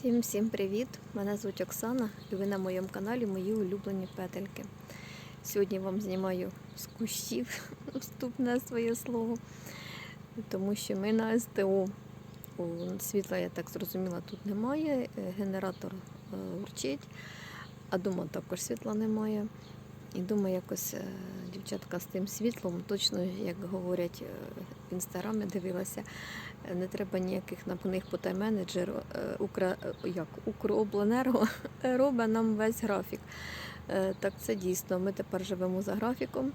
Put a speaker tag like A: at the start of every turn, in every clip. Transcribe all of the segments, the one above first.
A: Всім всім привіт! Мене звуть Оксана і ви на моєму каналі Мої улюблені петельки. Сьогодні вам знімаю з кущів вступне своє слово, тому що ми на СТО. О, Світла, я так зрозуміла, тут немає. е, Генератор е, урчить, а дома також світла немає. І думаю, якось е, дівчатка з тим світлом, точно як говорять е, в інстаграмі, дивилася, е, не треба ніяких напних по тайм-менеджеру. е, Укра, е, як Укробленерго робить нам весь графік. Так це дійсно. Ми тепер живемо за графіком,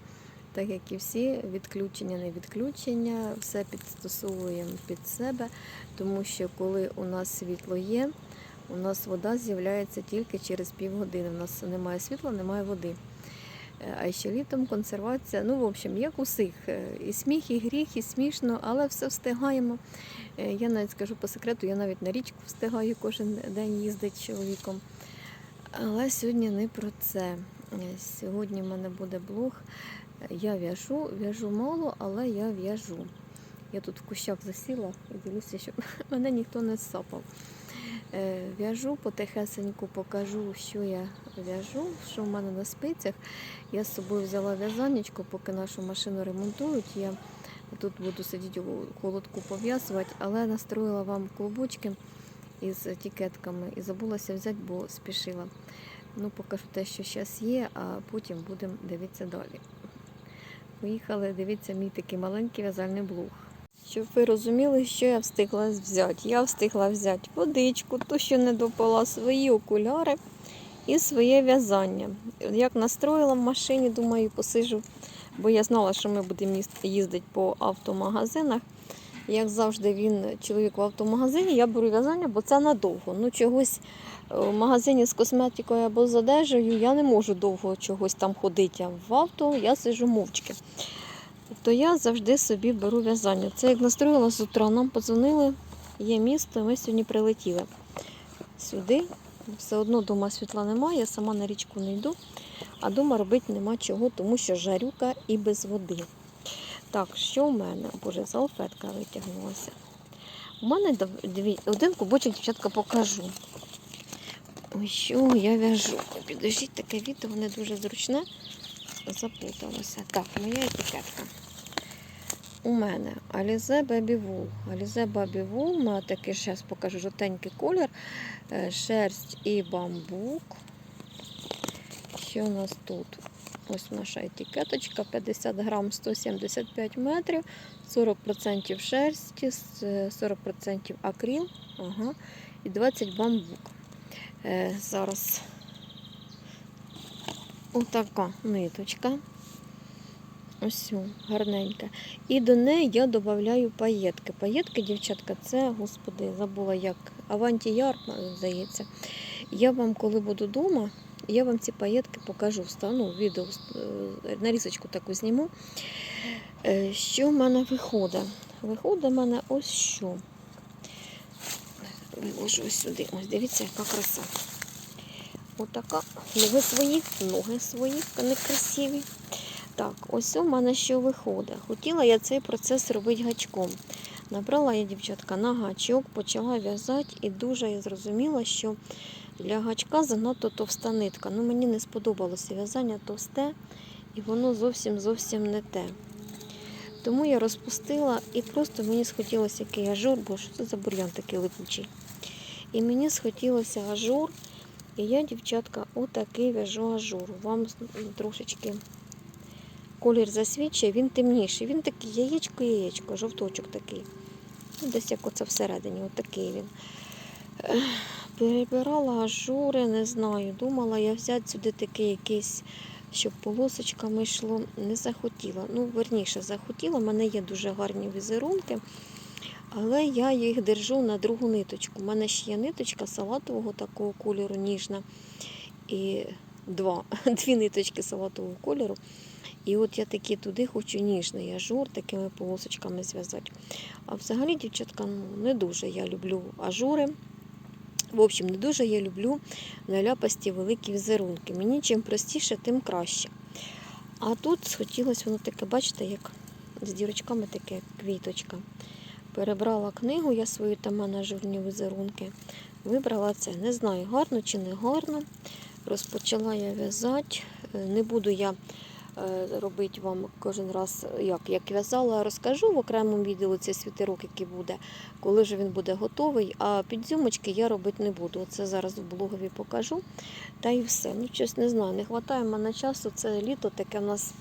A: так як і всі, відключення, не відключення, все підстосовуємо під себе, тому що коли у нас світло є, у нас вода з'являється тільки через півгодини. У нас немає світла, немає води. Е, А ще літом консервація, ну, в общем, як усіх. Е, І сміх, і гріх, і смішно, але все встигаємо. Е, Я навіть скажу по секрету, я навіть на річку встигаю кожен день їздити з чоловіком. Але сьогодні не про це. Сьогодні в мене буде блог. Я в'яжу, в'яжу мало, але я в'яжу. Я тут в кущах засіла і дивлюся, щоб мене ніхто не сапав. Е, В'яжу потихесеньку, покажу, що я в'яжу, що в мене на спицях. Я з собою взяла в'язанечко, поки нашу машину ремонтують. Я тут буду сидіти у холодку пов'язувати, але настроїла вам клубочки із етикетками і забулася взяти, бо спішила. Ну, покажу те, що зараз є, а потім будемо дивитися далі. Поїхали, дивіться мій такий маленький в'язальний блог. Щоб ви розуміли, що я встигла взяти. Я встигла взяти водичку, ту, що не допала, свої окуляри і своє в'язання. Як настроїла в машині, думаю, посижу, бо я знала, що ми будемо їздити по автомагазинах. Як завжди, він чоловік в автомагазині, я беру в'язання, бо це надовго. Ну, чогось е, в магазині з косметикою або з одежею я не можу довго чогось там ходити. А в авто я сижу мовчки. То я завжди собі беру в'язання. Це як настроїла з утра, нам подзвонили, є місто, і ми сьогодні прилетіли сюди. Все одно вдома світла немає, я сама на річку не йду, а вдома робити нема чого, тому що жарюка і без води. Так, що в мене? Боже, салфетка витягнулася. У мене дві, один кубочок, дівчатка, покажу. Ой, що я в'яжу. Підождіть, таке відео не дуже зручне. Запуталася. Так, моя етикетка. У мене Alize Baby Wool. Alize Baby Wool, мене такий, зараз покажу жовтенький колір, е, шерсть і бамбук. Що у нас тут? Ось наша етикеточка, 50 грам 175 метрів, 40% шерсті, е, 40% акрил ага, і 20 бамбук. Е, зараз отака ниточка. Ось гарненька. І до неї я додаю паєтки. Паєтки, дівчатка, це, господи, забула як авантіяр, здається. Я вам, коли буду вдома, я вам ці паєтки покажу, встану відео, е, нарізочку таку зніму. Е, Що в мене виходить? Виходить в мене ось що. Виложу ось сюди. Ось дивіться, яка краса. Отака. Ноги свої, ноги свої, некрасиві. Так, ось у мене що виходить. Хотіла я цей процес робити гачком. Набрала я, дівчатка, на гачок, почала в'язати і дуже я зрозуміла, що для гачка занадто товста нитка. Ну, мені не сподобалося в'язання товсте, і воно зовсім зовсім не те. Тому я розпустила і просто мені схотілося який ажур, бо що це за бур'ян такий липучий. І мені схотілося ажур, і я, дівчатка, отакий в'яжу ажур. Вам трошечки колір засвідчує, він темніший. Він такий яєчко-яєчко, жовточок такий. Ну, Десь як оце всередині, отакий він. Перебирала ажури, не знаю. Думала я взяти сюди такий якийсь, щоб полосочками йшло. Не захотіла. Ну, верніше, захотіла. У мене є дуже гарні візерунки, але я їх держу на другу ниточку. У мене ще є ниточка салатового такого кольору, ніжна. І два, дві ниточки салатового кольору. І от я такі туди хочу ніжний ажур, такими полосочками зв'язати. А взагалі, дівчатка, ну, не дуже я люблю ажури. В общем, не дуже я люблю наляпасті великі візерунки. Мені чим простіше, тим краще. А тут схотілося воно таке, бачите, як з дірочками таке квіточка. Перебрала книгу я свою там на ажурні візерунки. Вибрала це. Не знаю, гарно чи не гарно. Розпочала я в'язати. Е, Не буду я е, робити вам кожен раз, як, як в'язала, розкажу в окремому відео цей світерок, який буде, коли вже він буде готовий. А підзюмочки я робити не буду. Оце зараз в блогові покажу. Та і все. Ну, щось не знаю, не вистачає мене часу. Це літо таке в нас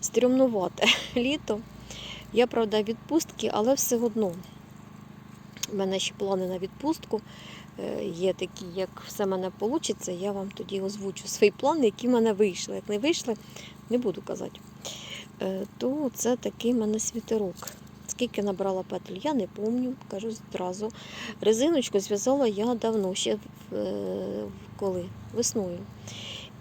A: стрімнувате літо. Я, правда, відпустки, але все одно. У мене ще плани на відпустку. Е, Є такі, як все в мене вийде, я вам тоді озвучу свої плани, які в мене вийшли. Як не вийшли, не буду казати. Е, То це такий в мене світерок. Скільки набрала петель, я не пам'ятаю, кажу зразу. Резиночку зв'язала я давно, ще в- е, коли? Весною.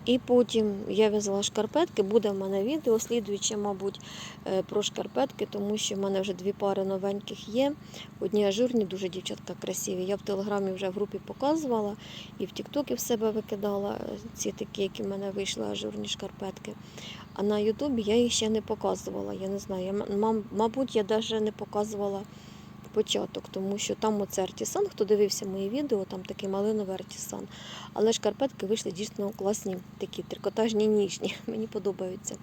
A: І потім я в'язала шкарпетки, буде в мене відео слідуюче, мабуть, е, про шкарпетки, тому що в мене вже дві пари новеньких є. Одні ажурні, дуже дівчатка красиві. Я в телеграмі вже в групі показувала і в Тіктокі в себе викидала е, ці такі, які в мене вийшли ажурні шкарпетки. А на Ютубі я їх ще не показувала. Я не знаю. Я, мабуть, я навіть не показувала початок, тому що там оце артісан, хто дивився мої відео, там такий малиновий артісан. Але шкарпетки вийшли дійсно класні, такі трикотажні ніжні. Мені подобаються.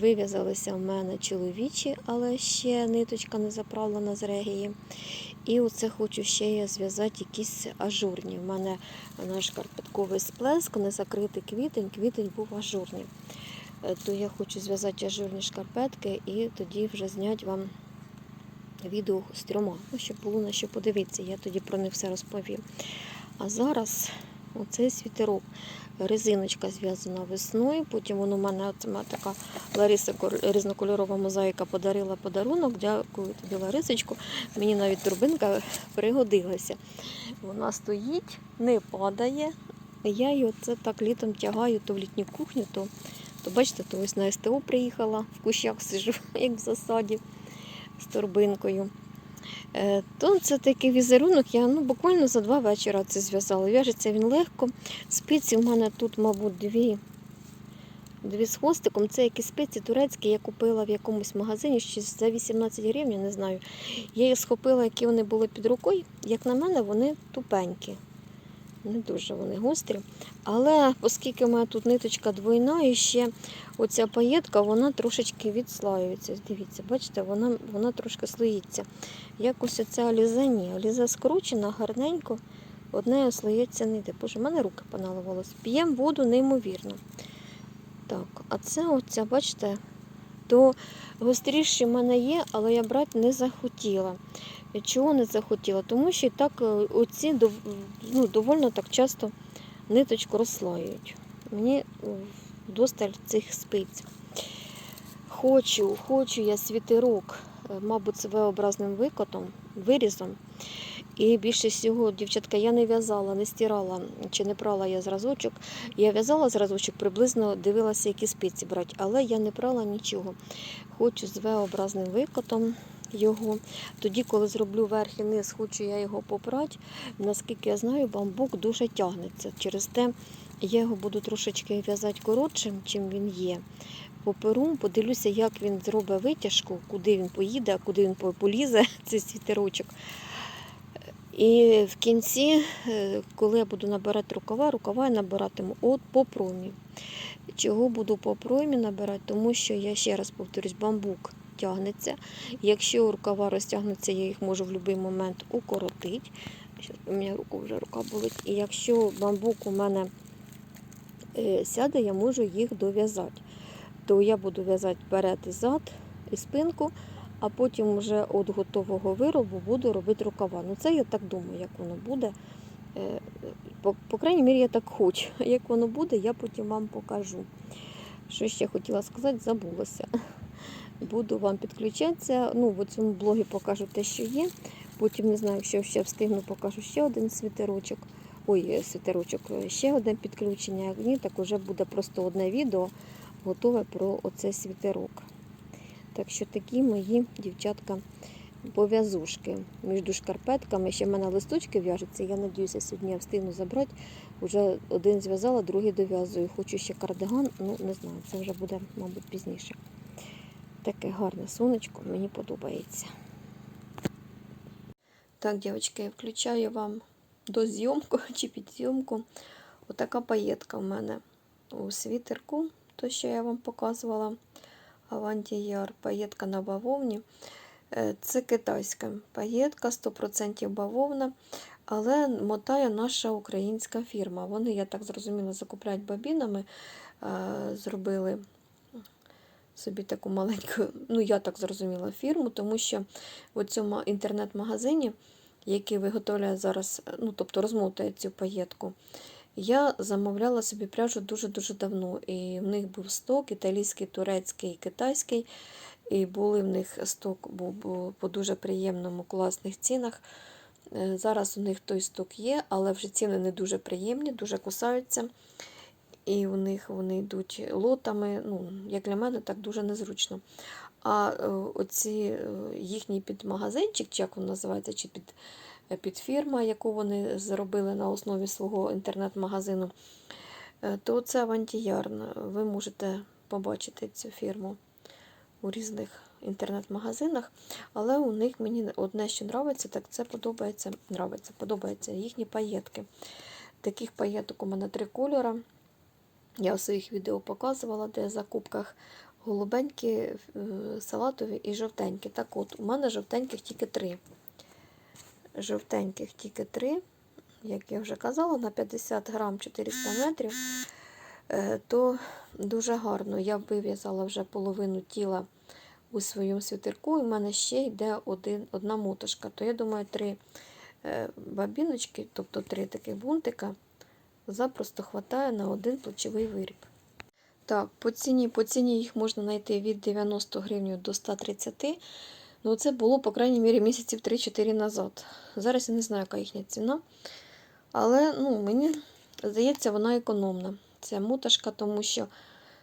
A: Вив'язалися в мене чоловічі, але ще ниточка не заправлена з регії. І оце хочу ще я зв'язати якісь ажурні. У мене наш шкарпетковий сплеск, не закритий квітень, квітень був ажурний. Е, То я хочу зв'язати ажурні шкарпетки і тоді вже зняти вам відео з трьома, ну, щоб було на що подивитися. Я тоді про них все розповім. А зараз оцей світерок. Резиночка зв'язана весною. Потім воно в мене от така Лариса різнокольорова мозаїка подарила подарунок. Дякую тобі, Ларисочку. Мені навіть турбинка пригодилася. Вона стоїть, не падає. Я її оце так літом тягаю то в літню кухню, то, то бачите, то ось на СТО приїхала, в кущах сижу, як в засаді з торбинкою. Е, То це такий візерунок, я ну, буквально за два вечора це зв'язала. В'яжеться він легко. Спиці в мене тут, мабуть, дві, дві з хвостиком. Це якісь спиці турецькі, я купила в якомусь магазині ще за 18 гривень, не знаю. Я їх схопила, які вони були під рукою. Як на мене, вони тупенькі. Не дуже вони гострі. Але оскільки в мене тут ниточка двойна, і ще оця паєтка, вона трошечки відслаюється. Дивіться, бачите, вона, вона трошки слоїться. Якось оця аліза ні. Аліза скручена, гарненько, одне слоїться йде. Боже, в мене руки поналивалися. П'ємо воду неймовірно. Так, а це оця, бачите, то гостріші в мене є, але я брати не захотіла. Чого не захотіла? Тому що і так е, оці ну, довольно так часто ниточку розслаюють. Мені досталь цих спиць. Хочу, хочу я світерок, е, мабуть, з V-образним викотом, вирізом. І більше всього, дівчатка, я не в'язала, не стирала чи не прала я зразочок. Я в'язала зразочок, приблизно дивилася, які спиці брати, але я не прала нічого. Хочу з V-образним викотом його. Тоді, коли зроблю верх і низ, хочу я його попрати. Наскільки я знаю, бамбук дуже тягнеться. Через те я його буду трошечки в'язати коротшим, чим він є. Поперу, подивлюся, як він зробить витяжку, куди він поїде, куди він полізе, цей світерочок. І в кінці, е, коли я буду набирати рукава, рукава я набиратиму от по промі. Чого буду по промі набирати? Тому що я ще раз повторюсь, бамбук тягнеться. Якщо рукава розтягнуться, я їх можу в будь-який момент укоротити. Зараз у мене руку вже рука болить. І якщо бамбук у мене е, сяде, я можу їх дов'язати. То я буду в'язати вперед і зад і спинку, а потім вже від готового виробу буду робити рукава. Ну це я так думаю, як воно буде. Е, По, по крайній мірі, я так хочу. Як воно буде, я потім вам покажу. Що ще хотіла сказати, забулася. Буду вам підключатися. Ну, в цьому блогі покажу те, що є. Потім не знаю, якщо ще встигну, покажу ще один світерочок. Ой, е, світерочок, е, ще одне підключення. Ні, так уже буде просто одне відео готове про оцей світерок. Так що такі мої дівчатка пов'язушки між шкарпетками. Ще в мене листочки в'яжуться. Я сподіваюся, сьогодні я встигну забрати. Уже один зв'язала, другий дов'язую. Хочу ще кардиган, ну не знаю, це вже буде, мабуть, пізніше. Таке гарне сонечко, мені подобається. Так, дівчатки, я включаю вам до зйомку чи під зйомку. Отака паєтка в мене у світерку, то, що я вам показувала. Авантіяр, паєтка на бавовні. Е, Це китайська паєтка, 100% бавовна, але мотає наша українська фірма. Вони, я так зрозуміла, закупляють бабінами, е, зробили собі таку маленьку, ну я так зрозуміла, фірму, тому що в цьому інтернет-магазині, який виготовляє зараз, ну тобто розмотує цю паєтку, я замовляла собі пряжу дуже-дуже давно. І в них був сток італійський, турецький, китайський. І були в них сток був, по дуже приємному, класних цінах. Е, Зараз у них той сток є, але вже ціни не дуже приємні, дуже кусаються. І у них вони йдуть лотами. Ну, як для мене, так дуже незручно. А е, оці е, їхній підмагазинчик, чи як він називається, чи під, підфірма, яку вони зробили на основі свого інтернет-магазину, е, то це Авантіярн. Ви можете побачити цю фірму у різних інтернет-магазинах. Але у них мені одне, що подобається, так це подобається, нравиться, подобається їхні паєтки. Таких паєток у мене три кольори. Я у своїх відео показувала, де в закупках голубенькі, е, салатові і жовтенькі. Так от, у мене жовтеньких тільки три. Жовтеньких тільки три, як я вже казала, на 50 грам 400 метрів. Е, То дуже гарно. Я вив'язала вже половину тіла у своєму світерку, і в мене ще йде один, одна мотошка. То я думаю, три е, бабіночки, тобто три таких бунтика, запросто хватає на один плечовий виріб. Так, по ціні, по ціні їх можна знайти від 90 гривень до 130 Ну, це було, по крайній мірі, місяців 3-4 назад. Зараз я не знаю, яка їхня ціна. Але ну, мені здається, вона економна. Це моташка, тому що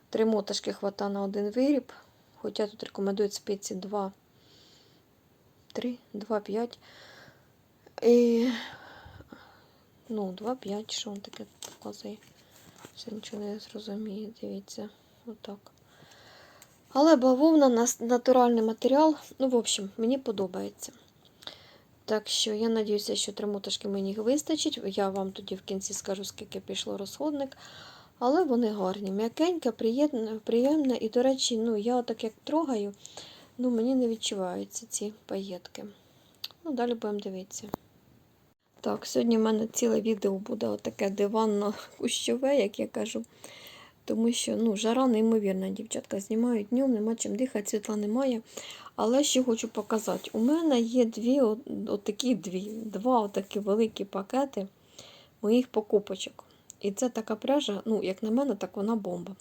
A: три моташки хвата на один виріб. Хоча тут рекомендують спиці 2, 3, 2, 5. І, ну, 2, 5, що він таке показує. Ще нічого не зрозуміє, дивіться, отак. Але бавовна натуральний матеріал. Ну, в общем, мені подобається. Так що я надіюся, що три моташки мені вистачить. Я вам тоді в кінці скажу, скільки пішло розходник. Але вони гарні, м'якеньке, приємне, приємне. І, до речі, ну, я так як трогаю, ну, мені не відчуваються ці паєтки. Ну, далі будемо дивитися. Так, сьогодні в мене ціле відео буде отаке диванно-кущове, як я кажу. Тому що ну, жара неймовірна, дівчатка знімають днем, нема чим дихати, світла немає. Але ще хочу показати. У мене є дві, от- отакі дві, два отакі великі пакети моїх покупочок. І це така пряжа, ну, як на мене, так вона бомба.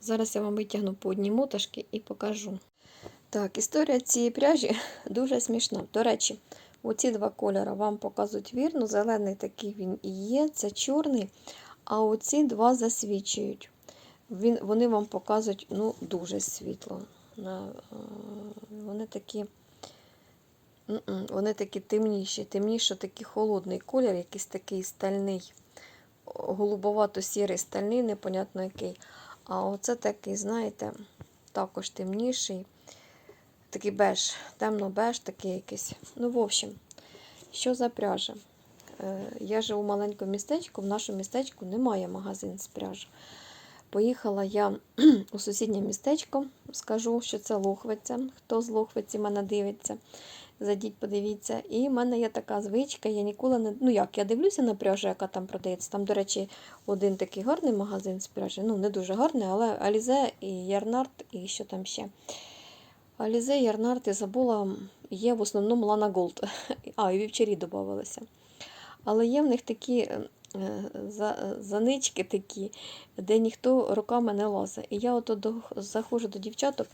A: Зараз я вам витягну по одній моташки і покажу. Так, історія цієї пряжі дуже смішна. До речі, оці два кольори вам показують вірно. Зелений такий він і є, це чорний. А оці два засвічують. Він, вони вам показують ну, дуже світло. На, е, вони такі. Вони такі темніші, темніше такий холодний колір, якийсь такий стальний, голубовато-сірий стальний, непонятно який. А оце такий, знаєте, також темніший, такий беж, темно-беж, такий якийсь. Ну, в общем, що за пряжа? Е, Я живу в маленькому містечку, в нашому містечку немає магазин з пряжі. Поїхала я у сусіднє містечко, скажу, що це Лохвиця. Хто з Лохвиці мене дивиться, зайдіть, подивіться. І в мене є така звичка, я ніколи не. Ну як, я дивлюся на пряжу, яка там продається. Там, до речі, один такий гарний магазин з пряжі. Ну, не дуже гарний, але Алізе і Ярнард, і що там ще. Алізе, Ярнард, я забула, є в основному Лана Голд. А, і вівчарі додавалися. Але є в них такі занички такі, де ніхто руками не лазить. І я до, заходжу до дівчаток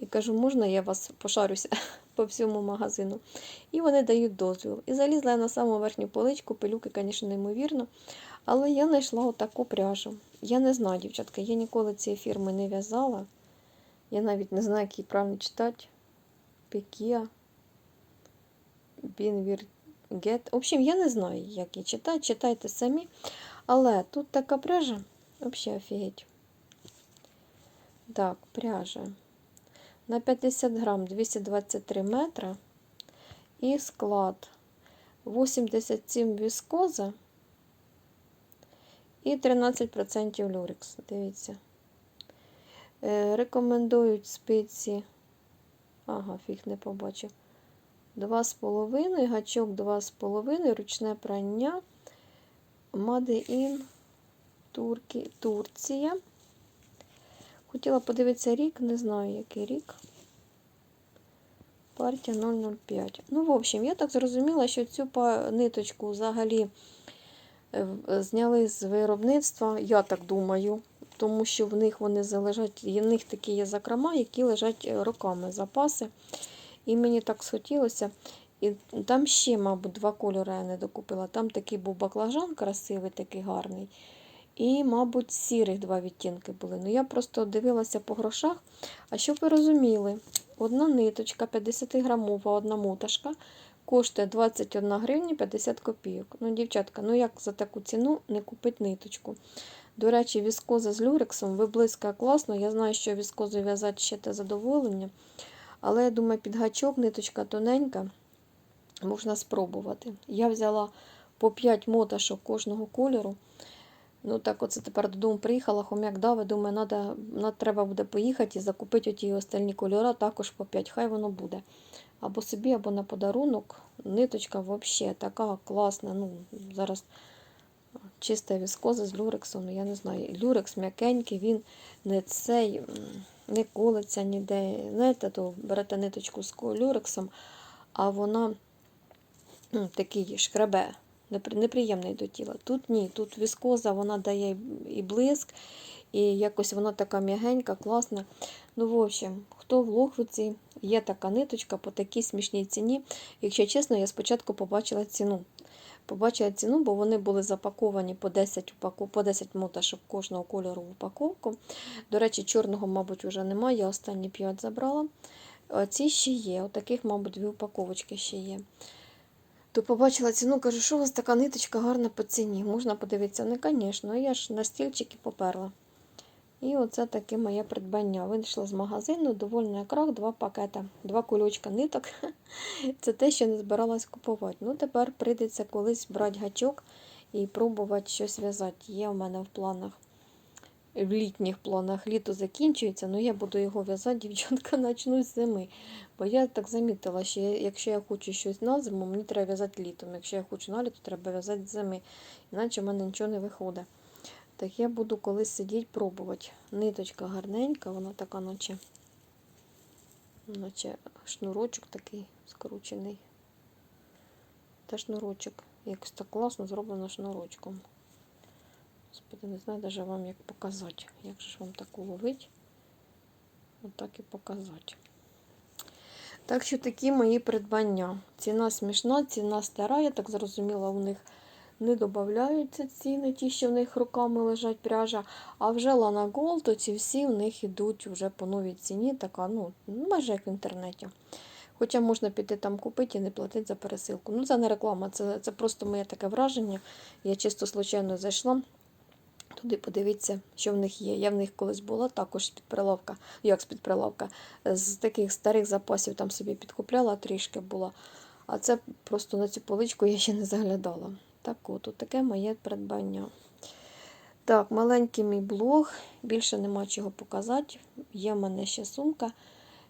A: і кажу, можна я вас пошарюся по всьому магазину. І вони дають дозвіл. І залізла я на саму верхню поличку, пилюки, звісно, неймовірно. Але я знайшла отаку пряжу. Я не знаю, дівчатка, я ніколи цієї фірми не в'язала. Я навіть не знаю, як її правильно читати. Пекія. Бінвір Get. В общем, я не знаю, як її читати. Читайте самі. Але тут така пряжа. Взагалі офігеть. Так, пряжа. На 50 грам 223 метра. І склад. 87 віскоза і 13% люрекс. Дивіться. Е, рекомендують спиці. Ага, фіг не побачив. 2,5, гачок 2,5, ручне прання. Турки, Турція. Хотіла подивитися рік, не знаю, який рік. Партія 005. Ну, в общем, я так зрозуміла, що цю ниточку взагалі е, зняли з виробництва, я так думаю, тому що в них вони залежать, в них такі є закрома, які лежать е, роками запаси. І мені так схотілося. І там ще, мабуть, два кольори я не докупила. Там такий був баклажан красивий, такий гарний. І, мабуть, сірих два відтінки були. Ну, я просто дивилася по грошах. А щоб ви розуміли, одна ниточка 50 грамова, одна муташка, коштує 21 гривня 50 копійок. Ну, дівчатка, ну як за таку ціну не купити ниточку? До речі, віскоза з люрексом виблискає класно. Я знаю, що віскозу в'язати ще те задоволення. Але я думаю, під гачок ниточка тоненька, можна спробувати. Я взяла по 5 моташок кожного кольору. Ну так оце тепер додому приїхала, хом'як дав, і думаю, надо, надо, треба буде поїхати і закупити оті остальні кольори, також по 5, хай воно буде. Або собі, або на подарунок. Ниточка взагалі така класна. Ну, зараз чиста віскоза з люрексом, я не знаю. Люрекс м'якенький, він не цей, не колиться ніде. Знаєте, то берете ниточку з люрексом, а вона м, такий шкребе, неприємний до тіла. Тут ні, тут віскоза, вона дає і блиск, і якось вона така м'ягенька, класна. Ну, в общем, хто в Лохвиці, є така ниточка по такій смішній ціні. Якщо чесно, я спочатку побачила ціну. Побачила ціну, бо вони були запаковані по 10, упаку- по 10 моташок кожного кольору в упаковку. До речі, чорного, мабуть, вже немає, я останні 5 забрала. Ці ще є, отаких, мабуть, дві упаковочки ще є. То побачила ціну, кажу, що у вас така ниточка гарна по ціні. Можна подивитися? Ну, звісно, я ж на стільчики поперла. І оце таке моє придбання. Вийшла з магазину, довольна крах, два пакета, два кульочка ниток. Це те, що не збиралась купувати. Ну, тепер прийдеться колись брати гачок і пробувати щось в'язати. Є в мене в планах, в літніх планах. Літо закінчується, але я буду його в'язати, дівчатка, почну з зими. Бо я так замітила, що якщо я хочу щось на зиму, мені треба в'язати літом. Якщо я хочу на літо, треба в'язати зими. Іначе в мене нічого не виходить. Так я буду колись сидіти пробувати. Ниточка гарненька, вона така, наче, наче шнурочок такий скручений. Та шнурочок. Якось так класно зроблено шнурочком. Господи, не знаю навіть вам як показати. Як же ж вам таку ловити? Отак і показати. Так що такі мої придбання. Ціна смішна, ціна стара, я так зрозуміла, у них не додаються ціни, ті, що в них руками лежать пряжа. А вже Lana Gold, то ці всі в них йдуть вже по новій ціні, така, ну, майже як в інтернеті. Хоча можна піти там купити і не платити за пересилку. Ну, це не реклама, це, це просто моє таке враження. Я чисто случайно зайшла. Туди подивіться, що в них є. Я в них колись була також з-під прилавка, як з-під прилавка, з таких старих запасів там собі підкупляла, трішки була. А це просто на цю поличку я ще не заглядала. Так от, таке моє придбання. Так, маленький мій блог, більше нема чого показати. Є в мене ще сумка,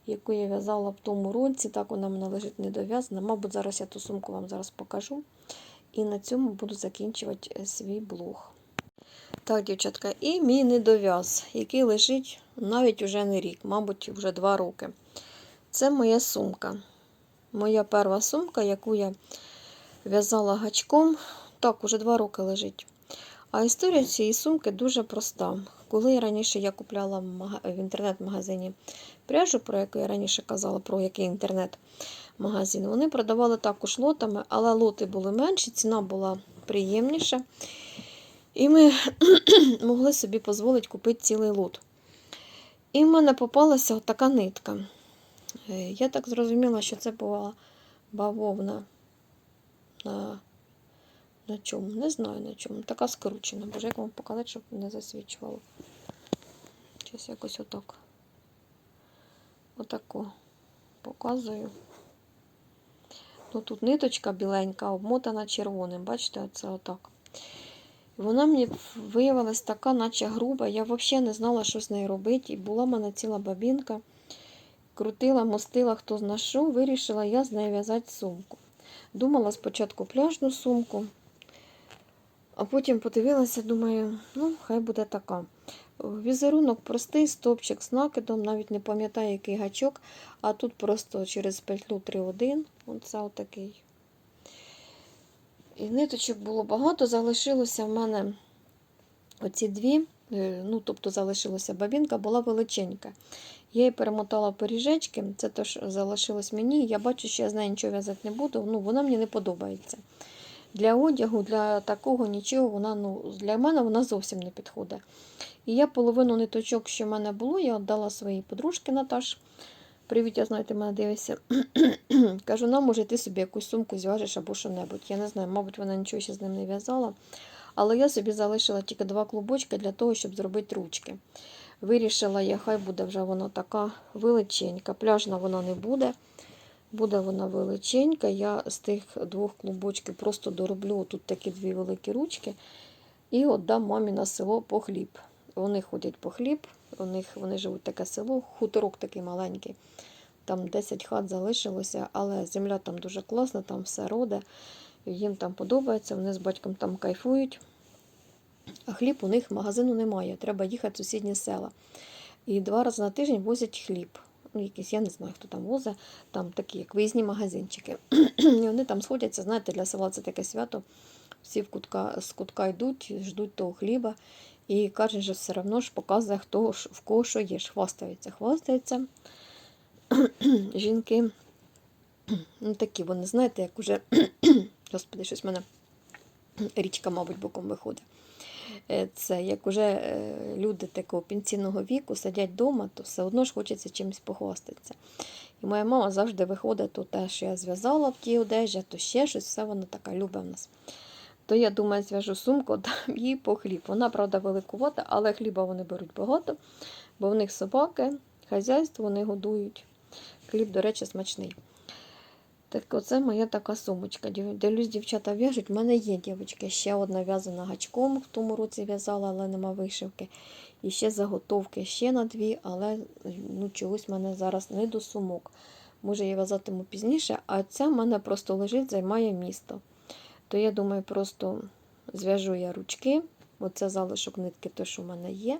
A: яку я в'язала в тому році. Так вона мене лежить недов'язана. Мабуть, зараз я ту сумку вам зараз покажу. І на цьому буду закінчувати е, свій блог. Так, дівчатка, і мій недов'яз, який лежить навіть уже не рік, мабуть, вже два роки. Це моя сумка. Моя перша сумка, яку я в'язала гачком. Так, уже два роки лежить. А історія цієї сумки дуже проста. Коли раніше я купляла в, інтернет-магазині пряжу, про яку я раніше казала, про який інтернет-магазин, вони продавали також лотами, але лоти були менші, ціна була приємніша. І ми могли собі дозволити купити цілий лот. І в мене попалася така нитка. Е, Я так зрозуміла, що це була бавовна на, на чому? Не знаю на чому. Така скручена. Боже, як вам показати, щоб не засвічувало. Зараз якось отак. Отако показую. Ну, тут ниточка біленька, обмотана червоним. Бачите, оце отак. Вона мені виявилась така, наче груба. Я взагалі не знала, що з нею робити. І була в мене ціла бабінка. Крутила, мостила, хто знайшов, вирішила я з нею в'язати сумку. Думала спочатку пляжну сумку, а потім подивилася, думаю, ну, хай буде така. Візерунок простий, стопчик з накидом, навіть не пам'ятаю, який гачок, а тут просто через петлю 3-1. Оце отакий. І ниточок було багато, залишилося в мене оці дві, е, ну, тобто залишилася бабінка, була величенька. Я її перемотала в пиріжечки, це те, що залишилось мені. Я бачу, що я з нею нічого в'язати не буду, ну, вона мені не подобається. Для одягу, для такого нічого, вона, ну, для мене вона зовсім не підходить. І я половину ниточок, що в мене було, я віддала своїй подружці Наташ. Привіт, я знаю, ти мене дивишся. Кажу, нам, може, ти собі якусь сумку зв'яжеш або що-небудь. Я не знаю, мабуть, вона нічого ще з ним не в'язала. Але я собі залишила тільки два клубочки для того, щоб зробити ручки. Вирішила я, хай буде вже вона така величенька. Пляжна вона не буде. Буде вона величенька. Я з тих двох клубочків просто дороблю тут такі дві великі ручки і віддам мамі на село по хліб. Вони ходять по хліб, у них вони живуть таке село, хуторок такий маленький. Там 10 хат залишилося, але земля там дуже класна, там все роде. Їм там подобається, вони з батьком там кайфують. А хліб у них магазину немає. Треба їхати в сусідні села. І два рази на тиждень возять хліб. Ну, якісь, я не знаю, хто там возить, там такі, як виїзні магазинчики. І вони там сходяться, знаєте, для села це таке свято. Всі в кутка, з кутка йдуть, ждуть того хліба. І каже, що все одно ж показує, хто ж- в кого що є. ж Хвастаються, хвастаються. Жінки. Ну, такі вони, знаєте, як уже. Господи, щось в мене річка, мабуть, боком виходить. Е, Це як уже е, люди такого пенсійного віку сидять вдома, то все одно ж хочеться чимось похвастатися. І моя мама завжди виходить то те, що я зв'язала в тій одежі, то ще щось, все вона така любить в нас. То я думаю, зв'яжу сумку, дам їй по хліб. Вона, правда, великувата, але хліба вони беруть багато, бо в них собаки, хазяйство вони годують. Хліб, до речі, смачний. Так оце моя така сумочка. Дивлюсь, дівчата в'яжуть. У мене є дівчатки. Ще одна в'язана гачком в тому році в'язала, але нема вишивки. І ще заготовки ще на дві, але ну, чогось в мене зараз не до сумок. Може, я в'язатиму пізніше, а ця в мене просто лежить, займає місто. То я думаю, просто зв'яжу я ручки. Оце залишок нитки, те, що в мене є.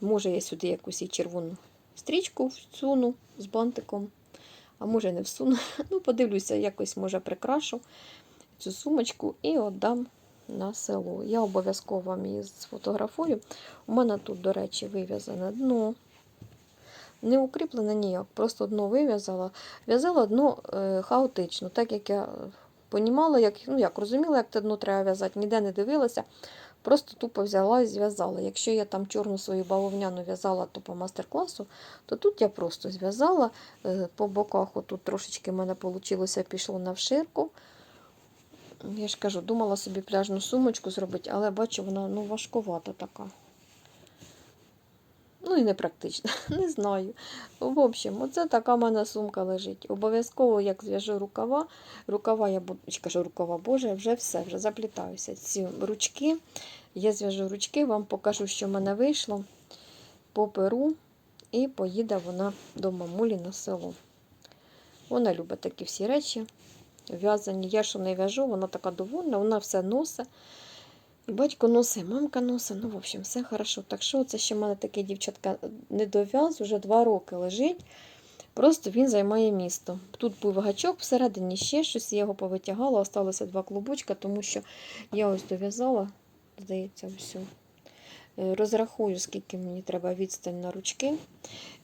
A: Може, я сюди якусь і червону стрічку всуну з бантиком. А може не всуну. Ну, подивлюся, якось може прикрашу цю сумочку і віддам на село. Я обов'язково вам її сфотографую. У мене тут, до речі, вив'язане дно. Не укріплене ніяк, просто дно вив'язала. В'язала дно е, хаотично, так як я понімала, як, ну, як розуміла, як те дно треба в'язати, ніде не дивилася. Просто тупо взяла і зв'язала. Якщо я там чорну свою бавовняну в'язала то по мастер-класу, то тут я просто зв'язала е, по боках. Отут трошечки в мене вийшло, пішло на вширку. Я ж кажу, думала собі пляжну сумочку зробити, але бачу, вона ну, важкувата така. Ну і непрактична, не знаю. В общем, оце така в мене сумка лежить. Обов'язково, як зв'яжу рукава, рукава я кажу, рукава Боже, вже все, вже заплітаюся. Ці ручки, я зв'яжу ручки, вам покажу, що в мене вийшло по перу, і поїде вона до мамулі на село. Вона любить такі всі речі. В'язані. Я що не в'яжу, вона така довольна, вона все носить. Батько носить, мамка носить. Ну, в общем, все хорошо. Так що це ще в мене такий дівчатка не дов'яз, вже два роки лежить. Просто він займає місто. Тут був гачок всередині ще щось, я його повитягала, осталося два клубочка, тому що я ось дов'язала, здається, все. Розрахую, скільки мені треба відстань на ручки,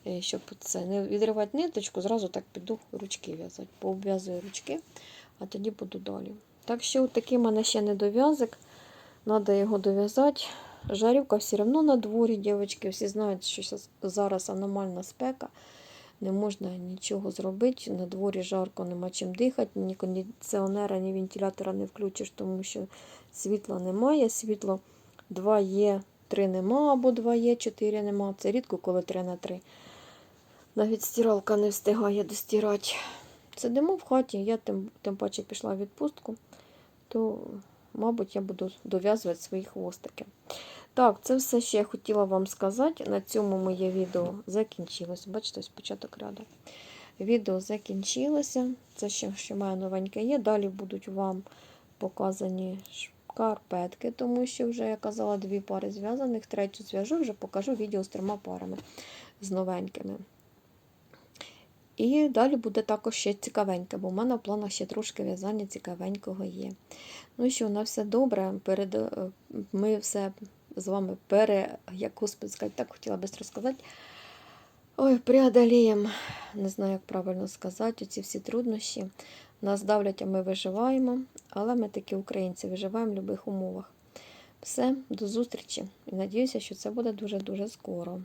A: е, щоб це не відривати ниточку, зразу так піду ручки в'язати. Пообв'язую ручки, а тоді буду далі. Так що такий в мене ще недов'язок. Треба його дов'язати. Жарівка все одно на дворі, дівчатки. Всі знають, що зараз аномальна спека. Не можна нічого зробити. На дворі жарко, нема чим дихати, ні кондиціонера, ні вентилятора не включиш, тому що світла немає. Світло 2 є, 3 нема, або 2 є, 4 нема. Це рідко, коли 3 на 3. Навіть стиралка не встигає достирати. сидимо в хаті, я тим, тим паче пішла в відпустку, то, мабуть, я буду дов'язувати свої хвостики. Так, це все, що я хотіла вам сказати. На цьому моє відео закінчилося. Бачите, ось початок ряду. Відео закінчилося. Це ще, що має новеньке є. Далі будуть вам показані шкарпетки, тому що вже я казала дві пари зв'язаних, третю зв'яжу, вже покажу відео з трьома парами з новенькими. І далі буде також ще цікавеньке, бо в мене в планах ще трошки в'язання цікавенького є. Ну що, на все добре. Перед... е, Ми все з вами пере, як господи сказати, так хотіла би розказати. Ой, преодоліємо, не знаю, як правильно сказати, ці всі труднощі. Нас давлять, а ми виживаємо, але ми такі українці виживаємо в будь-яких умовах. Все, до зустрічі і надіюся, що це буде дуже-дуже скоро.